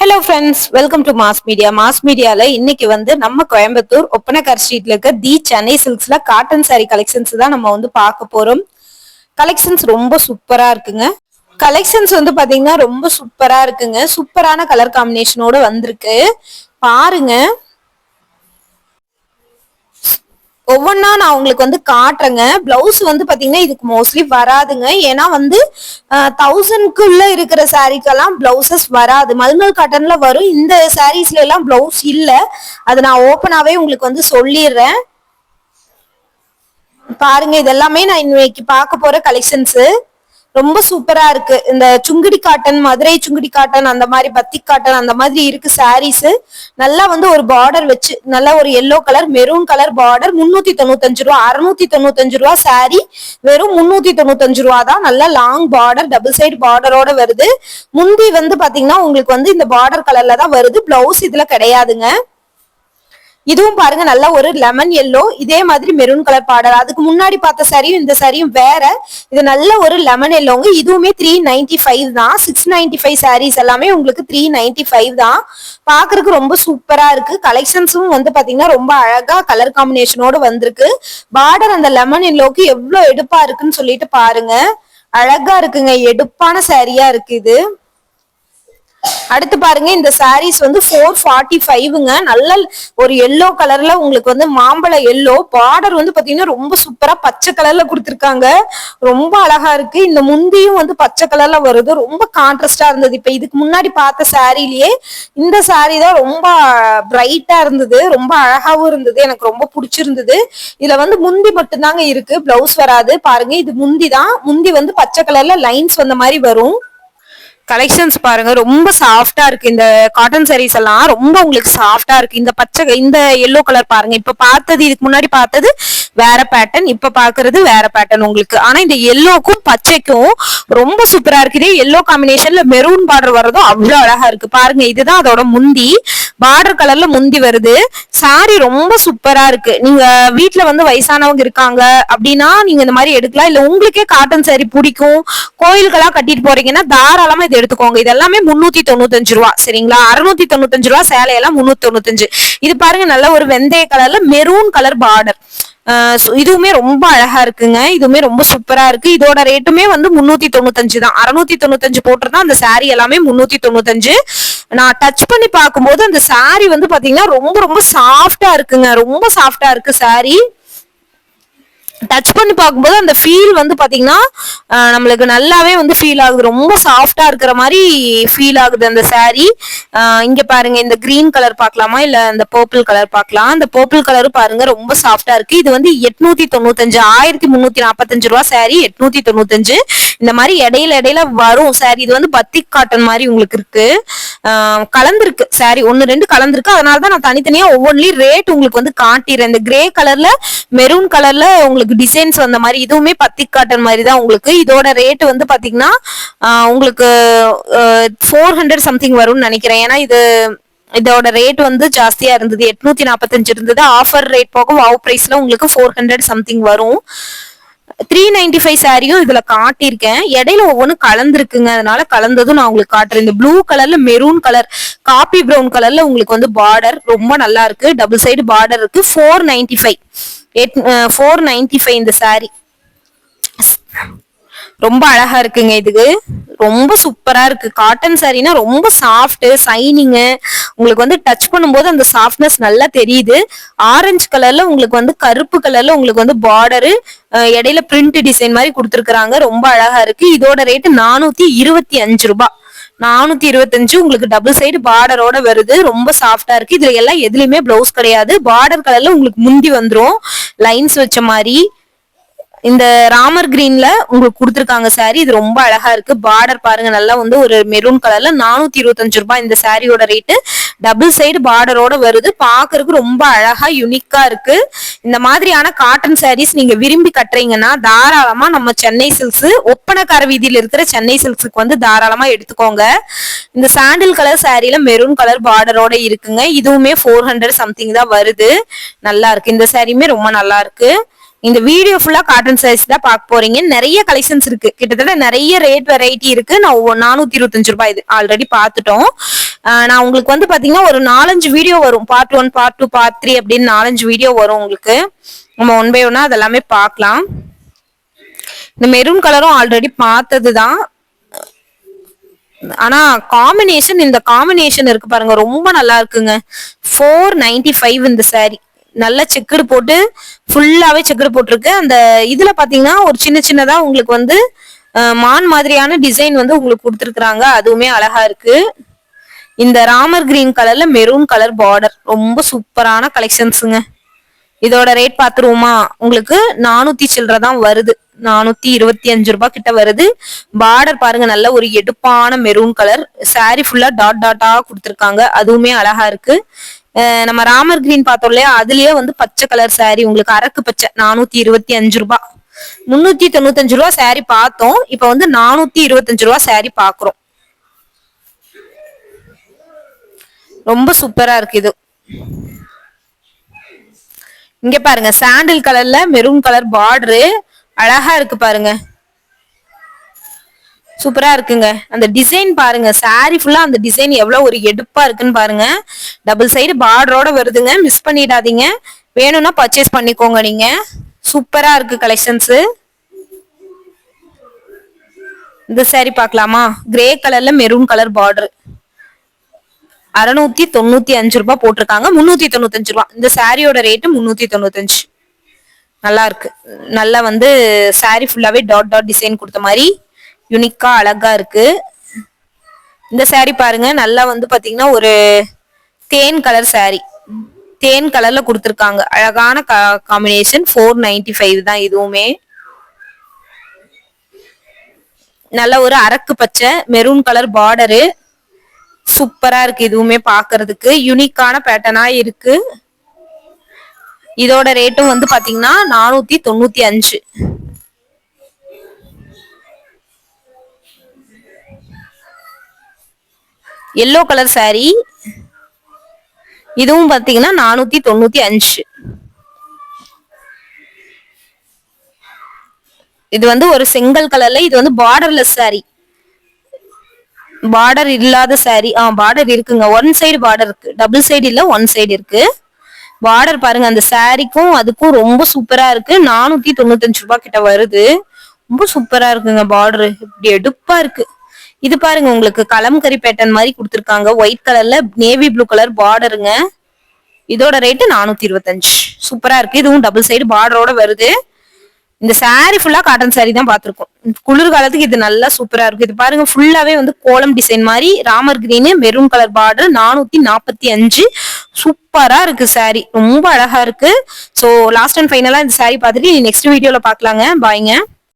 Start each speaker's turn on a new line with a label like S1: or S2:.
S1: Hello friends welcome to mass media mass மீடியால இன்னைக்கு வந்து நம்ம கோயம்புத்தூர் ஒப்பனக்கார் ஸ்ட்ரீட்ல இருக்க தி சென்னை சில்க்ஸ்ல காட்டன் சாரி கலெக்ஷன்ஸ் தான் நம்ம வந்து பார்க்க போறோம். கலெக்ஷன்ஸ் ரொம்ப சூப்பரா இருக்குங்க. கலெக்ஷன்ஸ் வந்து பாத்தீங்கன்னா ரொம்ப சூப்பரா இருக்குங்க. சூப்பரான கலர் காம்பினேஷனோட வந்திருக்கு. பாருங்க. ஒவ்வொன்றா நான் உங்களுக்கு வந்து காட்டுறேங்க. பிளவுஸ் வந்து பாத்தீங்கன்னா இதுக்கு மோஸ்ட்லி வராதுங்க. ஏன்னா வந்து தௌசண்ட்குள்ள இருக்கிற சாரீக்கெல்லாம் பிளவுசஸ் வராது. மல்மல் காட்டன்ல வரும். இந்த சாரீஸ்ல எல்லாம் பிளவுஸ் இல்ல. அது நான் ஓப்பனாவே உங்களுக்கு வந்து சொல்லிடுறேன். பாருங்க இதெல்லாமே நான் இன்னைக்கு பார்க்க போற கலெக்ஷன்ஸ் ரொம்ப சூப்பரா இருக்கு. இந்த சுங்குடி காட்டன் மதுரை சுங்குடி காட்டன் அந்த மாதிரி பத்திக் காட்டன் அந்த மாதிரி இருக்கு சாரீஸ் நல்லா வந்து ஒரு பார்டர் வச்சு நல்லா ஒரு yellow colour maroon colour border முன்னூத்தி தொண்ணூத்தஞ்சு ரூபா அறுநூத்தி தொண்ணூத்தஞ்சு ரூபா சாரி வெறும் முன்னூத்தி தொண்ணூத்தஞ்சு ரூபா தான். நல்லா லாங் பார்டர் டபுள் சைடு பார்டரோட வருது. முந்தி வந்து பாத்தீங்கன்னா உங்களுக்கு வந்து இந்த பார்டர் கலர்ல தான் வருது. பிளவுஸ் இதுல கிடையாதுங்க. இதுவும் பாருங்க நல்ல ஒரு லெமன் எல்லோ இதே மாதிரி மெரூன் கலர் பார்டர் அதுக்கு முன்னாடி பார்த்த சரியும் இந்த சரியும் வேற. இது நல்ல ஒரு லெமன் எல்லோங்க இதுவுமே த்ரீ நைன்டி ஃபைவ் தான். சிக்ஸ் நைன்டி ஃபைவ் சாரீஸ் எல்லாமே உங்களுக்கு த்ரீ நைன்டி ஃபைவ் தான். பாக்குறதுக்கு ரொம்ப சூப்பரா இருக்கு. கலெக்ஷன்ஸும் வந்து பாத்தீங்கன்னா ரொம்ப அழகா கலர் காம்பினேஷனோட வந்திருக்கு. பார்டர் அந்த லெமன் எல்லோக்கு எவ்வளவு எடுப்பா இருக்குன்னு சொல்லிட்டு பாருங்க. அழகா இருக்குங்க. எடுப்பான சாரியா இருக்கு இது. அடுத்து பாருங்க இந்த சாரீஸ் வந்து ஃபோர் ஃபார்ட்டி ஃபைவ்ங்க நல்ல ஒரு எல்லோ கலர்ல உங்களுக்கு வந்து மாம்பழ எல்லோ பார்டர் வந்து பாத்தீங்கன்னா ரொம்ப சூப்பரா பச்சை கலர்ல கொடுத்துருக்காங்க. ரொம்ப அழகா இருக்கு. இந்த முந்தியும் வந்து பச்சை கலர்ல வருது. ரொம்ப கான்ட்ராஸ்டா இருந்தது. இப்ப இதுக்கு முன்னாடி பார்த்த சாரிலேயே இந்த சாரீ தான் ரொம்ப பிரைட்டா இருந்தது. ரொம்ப அழகாவும் இருந்தது. எனக்கு ரொம்ப பிடிச்சிருந்தது. இதுல வந்து முந்தி மட்டும்தாங்க இருக்கு. பிளவுஸ் வராது. பாருங்க இது முந்தி தான் முந்தி வந்து பச்சை கலர்ல லைன்ஸ் வந்த மாதிரி வரும். கலெக்ஷன்ஸ் பாருங்க. ரொம்ப சாஃப்டா இருக்கு. இந்த காட்டன் சாரீஸ் எல்லாம் ரொம்ப உங்களுக்கு சாஃப்டா இருக்கு. இந்த பச்சை இந்த எல்லோ கலர் பாருங்க. இப்ப பார்த்தது இதுக்கு முன்னாடி பார்த்தது வேற பேட்டர்ன் இப்ப பாக்குறது வேற பேட்டர்ன் உங்களுக்கு. ஆனா இந்த எல்லோக்கும் பச்சைக்கும் ரொம்ப சூப்பரா இருக்குது எல்லோ காம்பினேஷன்ல மெரூன் பார்டர் வர்றதும் அவ்வளவு அழகா இருக்கு. பாருங்க இதுதான் அதோட முந்தி. பார்டர் கலர்ல முந்தி வருது. சாரி ரொம்ப சூப்பரா இருக்கு. நீங்க வீட்டுல வந்து வயசானவங்க இருக்காங்க அப்படின்னா நீங்க இந்த மாதிரி எடுக்கலாம். இல்ல உங்களுக்கே காட்டன் சாரி பிடிக்கும். கோயிலுக்கெல்லாம் கட்டிட்டு போறீங்கன்னா தாராளமா இது எடுத்துக்கோங்க. இது எல்லாமே முன்னூத்தி தொண்ணூத்தஞ்சு ரூபா. சரிங்களா? அறுநூத்தி தொண்ணூத்தஞ்சு ரூபா சேலையெல்லாம் முன்னூத்தி தொண்ணூத்தஞ்சு. இது பாருங்க நல்ல ஒரு வெந்தய கலர்ல மெரூன் கலர் பார்டர் இதுவுமே ரொம்ப அழகா இருக்குங்க. இதுவுமே ரொம்ப சூப்பரா இருக்கு. இதோட ரேட்டுமே வந்து முன்னூத்தி தொண்ணூத்தஞ்சு தான். அறுநூத்தி தொண்ணூத்தஞ்சு போட்டிருந்தா அந்த சாரி எல்லாமே முன்னூத்தி தொண்ணூத்தஞ்சு. நான் டச் பண்ணி பார்க்கும்போது அந்த சாரி வந்து பாத்தீங்கன்னா ரொம்ப ரொம்ப சாஃப்டா இருக்குங்க. ரொம்ப சாஃப்டா இருக்கு சாரி டச் பண்ணி பார்க்கும்போது அந்த ஃபீல் வந்து பாத்தீங்கன்னா நம்மளுக்கு நல்லாவே வந்து ஃபீல் ஆகுது. ரொம்ப சாஃப்டா இருக்கிற மாதிரி ஃபீல் ஆகுது அந்த saree. இங்கே இங்க பாருங்க இந்த கிரீன் கலர் பார்க்கலாமா? இல்ல இந்த பர்பிள் கலர் பார்க்கலாம். அந்த பர்பிள் கலர் பாருங்க ரொம்ப சாஃப்டா இருக்கு. இது வந்து எட்நூத்தி தொண்ணூத்தஞ்சு ஆயிரத்தி முன்னூத்தி நாற்பத்தஞ்சு ரூபா saree எட்நூத்தி தொண்ணூத்தஞ்சு. இந்த மாதிரி இடையில இடையில வரும் சாரி இது வந்து பத்திக் காட்டன் மாதிரி உங்களுக்கு இருக்கு. கலந்துருக்கு சாரி ஒன்னு ரெண்டு கலந்துருக்கு. அதனால தான் நான் தனித்தனியா ஒவ்வொன்றிலையும் ரேட் உங்களுக்கு வந்து காட்டிடுறேன் இந்த கிரே கலர்ல மெரூன் கலர்ல உங்களுக்கு டிசைன்ஸ் வந்த மாதிரி இதுவுமே பத்திக் காட்டன் மாதிரி தான் உங்களுக்கு. இதோட ரேட் வந்து பாத்தீங்கன்னா உங்களுக்கு ஃபோர் ஹண்ட்ரட் சம்திங் வரும்னு நினைக்கிறேன். ஏன்னா இது இதோட ரேட் வந்து ஜாஸ்தியா இருந்தது. எட்நூத்தி நாற்பத்தஞ்சு இருந்தது. ஆஃபர் ரேட் போக வாவ் பிரைஸ்ல உங்களுக்கு ஃபோர் ஹண்ட்ரட் சம்திங் வரும். த்ரீ நைன்டி ஃபைவ் சாரியும் இதுல காட்டியிருக்கேன். இடையில ஒவ்வொன்றும் கலந்துருக்குங்க. அதனால கலந்ததும் நான் உங்களுக்கு காட்டுறேன். இந்த ப்ளூ கலர்ல மெரூன் கலர் காபி ப்ரௌன் கலர்ல உங்களுக்கு வந்து பார்டர் ரொம்ப நல்லா இருக்கு. டபுள் சைடு பார்டர் இருக்கு. Four ninety five at four ninety five இந்த சாரி ரொம்ப அழகா இருக்குங்க இதுக்கு. ரொம்ப சூப்பரா இருக்கு. காட்டன் சாரினா ரொம்ப சாஃப்ட் சைனிங்கு உங்களுக்கு வந்து டச் பண்ணும்போது அந்த சாஃப்ட்னஸ் நல்லா தெரியுது. ஆரஞ்சு கலர்ல உங்களுக்கு வந்து கருப்பு கலர்ல உங்களுக்கு வந்து பார்டரு இடையில பிரிண்ட் டிசைன் மாதிரி கொடுத்துருக்காங்க ரொம்ப அழகா இருக்கு. இதோட ரேட்டு நானூத்தி இருபத்தி அஞ்சு ரூபாய் நானூத்தி இருபத்தஞ்சு உங்களுக்கு டபுள் சைடு பார்டரோட வருது. ரொம்ப சாஃப்டா இருக்கு. இதுல எல்லாம் எதுலயுமே பிளவுஸ் கிடையாது. பார்டர் கலர்ல உங்களுக்கு முந்தி வந்துரும். லைன்ஸ் வச்ச மாதிரி. இந்த ராமர் கிரீன்ல உங்களுக்கு கொடுத்துருக்காங்க சாரி இது ரொம்ப அழகா இருக்கு. பார்டர் பாருங்க நல்லா வந்து ஒரு மெரூன் கலர்ல நானூத்தி இருபத்தஞ்சு ரூபாய் இந்த சாரியோட ரேட்டு டபுள் சைடு பார்டரோட வருது. பாக்குறதுக்கு ரொம்ப அழகா யுனிக்கா இருக்கு. இந்த மாதிரியான காட்டன் சாரீஸ் நீங்க விரும்பி கட்டுறீங்கன்னா தாராளமா நம்ம சென்னை சில்க்ஸ் ஒப்பனக்கார வீதியில் இருக்கிற சென்னை சில்க்ஸுக்கு வந்து தாராளமா எடுத்துக்கோங்க. இந்த சாண்டில் கலர் சாரியில மெரூன் கலர் பார்டரோட இருக்குங்க. இதுவுமே ஃபோர் ஹண்ட்ரட் சம்திங் தான் வருது. நல்லா இருக்கு. இந்த சாரியுமே ரொம்ப நல்லா இருக்கு. இந்த வீடியோ ஃபுல்லா காட்டன் சாரீஸ் தான் பார்க்க போறீங்க. நிறைய கலெக்ஷன்ஸ் இருக்கு. கிட்டத்தட்ட நிறைய ரேட் வெரைட்டி இருக்கு. நான் நானூத்தி இருபத்தஞ்சு ரூபாய் இது ஆல்ரெடி பார்த்துட்டோம். நான் உங்களுக்கு வந்து பாத்தீங்கன்னா ஒரு நாலஞ்சு வீடியோ வரும். Part one part two part three அப்படின்னு நாலஞ்சு வீடியோ வரும் உங்களுக்கு. நம்ம ஒன் பை ஒன்னா அதெல்லாமே பார்க்கலாம். இந்த மெரூன் கலரும் ஆல்ரெடி பார்த்தது தான். ஆனா காம்பினேஷன் இந்த காம்பினேஷன் இருக்கு பாருங்க. ரொம்ப நல்லா இருக்குங்க. ஃபோர் நைன்டி ஃபைவ் இந்த saree. நல்ல செக்குடு போட்டு ஃபுல்லாவே செக்குடு போட்டிருக்கு. அந்த இதுல பாத்தீங்கன்னா ஒரு சின்ன சின்னதா உங்களுக்கு வந்து மான் மாதிரியான டிசைன் வந்து உங்களுக்கு கொடுத்துருக்குறாங்க. அதுவுமே அழகா இருக்கு. இந்த ராமர் கிரீன் கலர்ல மெரூன் கலர் பார்டர் ரொம்ப சூப்பரான கலெக்ஷன்ஸுங்க இதோட ரேட் பாத்துருவோமா? உங்களுக்கு நானூத்தி சில்லற தான் வருது. நானூத்தி இருபத்தி அஞ்சு ரூபாய் கிட்ட வருது. பார்டர் பாருங்க நல்ல ஒரு எடுப்பான மெரூன் கலர் சாரி ஃபுல்லா டாட் டாட்டா கொடுத்துருக்காங்க. அதுவுமே அழகா இருக்கு. நம்ம ராமர் கிரீன் பார்த்தோம் இல்லையா? அதுலயே வந்து பச்சை கலர் சாரி உங்களுக்கு அரக்கு பச்சை நானூத்தி இருபத்தி அஞ்சு ரூபாய் முன்னூத்தி தொண்ணூத்தஞ்சு ரூபா சாரி பார்த்தோம். இப்ப வந்து நானூத்தி இருபத்தஞ்சு ரூபா சாரி பாக்குறோம் ரொம்ப சூப்பரா இருக்கு இது. இங்க பாருங்க சாண்டில் கலர்ல மெரூன் கலர் பார்டரு அழகா இருக்கு பாருங்க. சூப்பரா இருக்குங்க. அந்த டிசைன் பாருங்க. சாரி ஃபுல்லா அந்த டிசைன் எவ்வளவு ஒரு எடுப்பா இருக்குன்னு பாருங்க. டபுள் சைடு பார்டரோட வருதுங்க. மிஸ் பண்ணிடாதீங்க. வேணும்னா பர்ச்சேஸ் பண்ணிக்கோங்க நீங்க. சூப்பரா இருக்கு கலெக்ஷன்ஸ் இந்த சாரி பார்க்கலாமா? கிரே கலர்ல மெரூன் கலர் பார்டர் அறுநூத்தி தொண்ணூத்தி அஞ்சு ரூபாய் போட்டிருக்காங்க. முன்னூத்தி தொண்ணூத்தஞ்சு ரூபாய் இந்த சாரியோட ரேட்டு முன்னூத்தி தொண்ணூத்தஞ்சு. நல்லா இருக்கு. நல்லா வந்து சாரி ஃபுல்லாவே டாட் டாட் டிசைன் கொடுத்த மாதிரி. யுனிக்கா அழகா இருக்கு. இந்த saree பாருங்க நல்லா வந்து பாத்தீங்கன்னா ஒரு தேன் கலர் saree. தேன் கலர்ல கொடுத்துருக்காங்க. அழகான காம்பினேஷன் ஃபோர் நைன்டி ஃபைவ் தான் இதுவுமே. நல்ல ஒரு அரக்கு பச்சை மெரூன் கலர் பார்டரு சூப்பரா இருக்கு இதுவுமே பாக்குறதுக்கு. யூனிக்கான பேட்டர்னா இருக்கு. இதோட ரேட்டும் வந்து பாத்தீங்கன்னா நானூத்தி தொண்ணூத்தி அஞ்சு. Yellow colour saree. இதுவும் பாத்தீங்கன்னா நானூத்தி தொண்ணூத்தி அஞ்சு. இது வந்து ஒரு செங்கல் கலர்ல இது வந்து பார்டர்லெஸ் saree. பார்டர் இல்லாத saree. ஆ பார்டர் இருக்குங்க. ஒன் சைடு பார்டர் இருக்கு. டபுள் சைடு இல்ல ஒன் சைடு இருக்கு. பார்டர் பாருங்க அந்த சாரிக்கும் அதுக்கும் ரொம்ப சூப்பரா இருக்கு. நானூத்தி தொண்ணூத்தஞ்சு ரூபாய் கிட்ட வருது. ரொம்ப சூப்பரா இருக்குங்க பார்டர் இப்படி எடுப்பா இருக்கு. இது பாருங்க உங்களுக்கு கலம்கரி பேட்டர்ன் மாதிரி கொடுத்துருக்காங்க. ஒயிட் கலர்ல நேவி ப்ளூ கலர் பார்டருங்க இதோட ரேட்டு நானூத்தி இருபத்தஞ்சு. சூப்பரா இருக்கு. இதுவும் டபுள் சைடு பார்டரோட வருது. இந்த சாரி ஃபுல்லா காட்டன் சாரி தான் பார்த்துருக்கோம். குளிர்காலத்துக்கு இது நல்லா சூப்பரா இருக்கும் இது பாருங்க ஃபுல்லாவே வந்து கோலம் டிசைன் மாதிரி Ramar green maroon colour border நானூத்தி நாற்பத்தி அஞ்சு. சூப்பரா இருக்கு சாரி ரொம்ப அழகா இருக்கு. ஸோ லாஸ்ட் அண்ட் ஃபைனலா இந்த சாரி பார்த்துட்டு நெக்ஸ்ட் வீடியோல பார்க்கலாங்க. பாய்ங்க